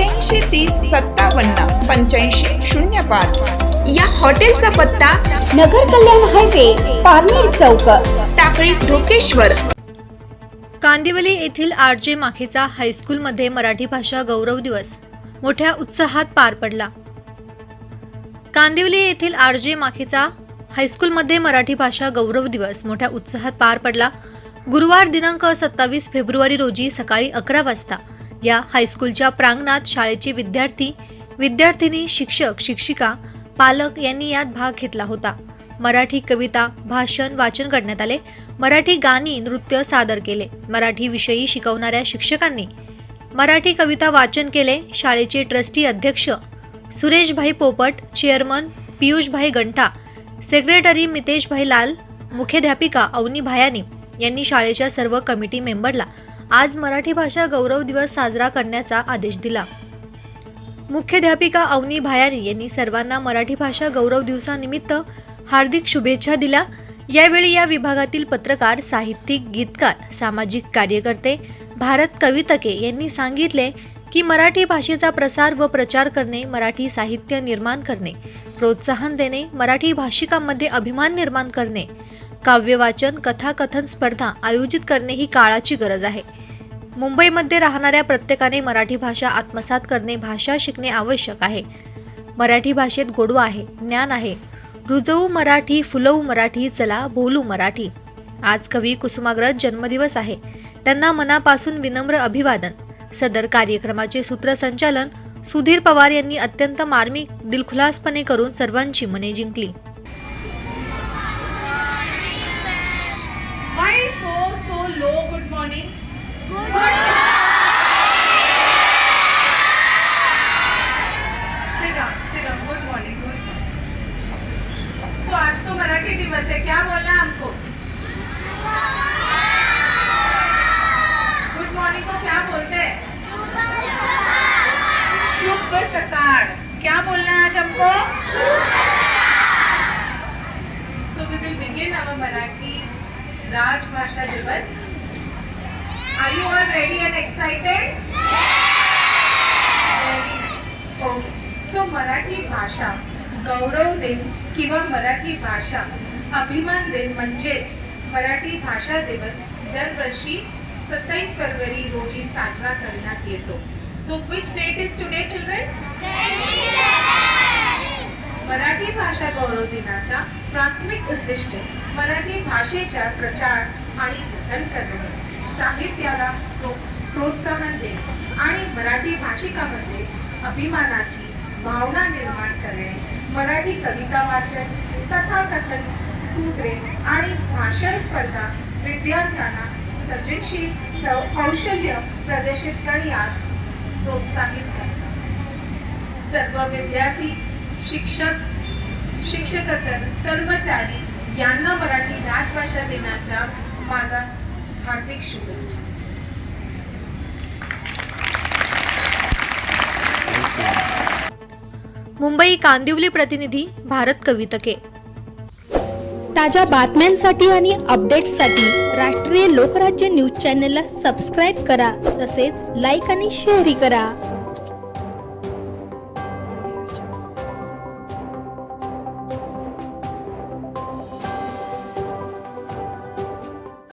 अठ्ठ्याऐंशी तीस सत्तावन्न पंच्याऐंशी शून्य पाच. या हॉटेलचा पत्ता नगर कल्याण हायवे पारनेर चौक टाकळी ढोकेश्वर. कांदिवली येथील आर जे माखेचा हायस्कूलमध्ये मराठी भाषा गौरव दिवस मोठ्या उत्साहात पार पडला. कांदिवली येथील आर जे माखेचा हायस्कूलमध्ये मराठी भाषा गौरव दिवस मोठ्या उत्साहात पार पडला. गुरुवार दिनांक सत्तावीस फेब्रुवारी रोजी सकाळी अकरा वाजता या हायस्कूलच्या प्रांगणात शाळेचे विद्यार्थी विद्यार्थिनी शिक्षक शिक्षिका पालक यांनी यात भाग घेतला होता. मराठी कविता भाषण वाचन करण्यात आले. मराठी गाणी नृत्य सादर केले. मराठी विषयी शिकवणाऱ्या शिक्षकांनी मराठी कविता वाचन केले. शाळेचे ट्रस्टी अध्यक्ष सुरेशभाई पोपट चेअरमन पियुषभाई गंठा सेक्रेटरी मितेशभाई लाल मुख्याध्यापिका अवनी भायानी यांनी शाळेच्या सर्व कमिटी मेंबरला आज मराठी भाषा गौरव दिवस साजरा करण्याचा आदेश दिला. मुख्याध्यापिका अवनी भायानी यांनी सर्वांना मराठी भाषा गौरव दिवसानिमित्त हार्दिक शुभेच्छा दिल्या. यावेळी या विभागातील पत्रकार साहित्यिक गीतकार सामाजिक कार्यकर्ते भारत कवितके यांनी सांगितले की मराठी भाषेचा प्रसार व प्रचार करणे मराठी साहित्य निर्माण करणे प्रोत्साहन देणे मराठी भाषिकांमध्ये अभिमान निर्माण करणे काव्यवाचन कथाकथन स्पर्धा आयोजित करणे ही काळाची गरज आहे. मुंबईमध्ये राहणाऱ्या प्रत्येकाने मराठी भाषा आत्मसात करणे भाषा शिकणे आवश्यक आहे. मराठी भाषेत गोडवा आहे ज्ञान आहे. रुजवू मराठी फुलवू मराठी चला बोलू मराठी. आज कवी कुसुमाग्रज जन्मदिवस आहे. त्यांना मनापासून विनम्र अभिवादन. सदर कार्यक्रमाचे सूत्रसंचालन सुधीर पवार यांनी अत्यंत मार्मिक दिलखुलासपणे करून सर्वांची मने जिंकली. आदिवासी दिवस है, क्या बोलना हमको? गुड मॉर्निंग को क्या बोलते हैं? शुभ सकार क्या बोलना है आज हमको? So we will begin our Marathi Rajbhasha Diwas. Are you all ready and excited so Marathi Bhasha. Gaurav Din किंवा मराठी भाषा अभिमान दिन म्हणजेच मराठी भाषा दिवस दरवर्षी सत्तावीस फरवरी रोजी साजरा करण्यात येतो. So which date is today children Marathi Bhasha Gaurav दिनाच्या प्राथमिक उद्दिष्ट मराठी भाषेच्या प्रचार आणि जतन करणे. साहित्याला प्रोत्साहन देणे आणि मराठी भाषिकामध्ये अभिमानाची भावना निर्माण करणे मराठी कविता वाचन कथाकथन सूत्रे आणि भाषण स्पर्धा विद्यार्थ्यांना सर्जनशील प्र- कौशल्य प्रदर्शित करण्यात प्रोत्साहित करतात. सर्व विद्यार्थी शिक्षक शिक्षकतर कर्मचारी यांना मराठी राजभाषा दिनाच्या माझा हार्दिक शुभेच्छा. मुंबई कांदिवली प्रतिनिधी भारत कवितके. ताज्या बातम्यांसाठी आणि अपडेट्ससाठी राष्ट्रीय लोकराज्य न्यूज चॅनलला सबस्क्राईब करा तसेच लाईक आणि शेअरही करा.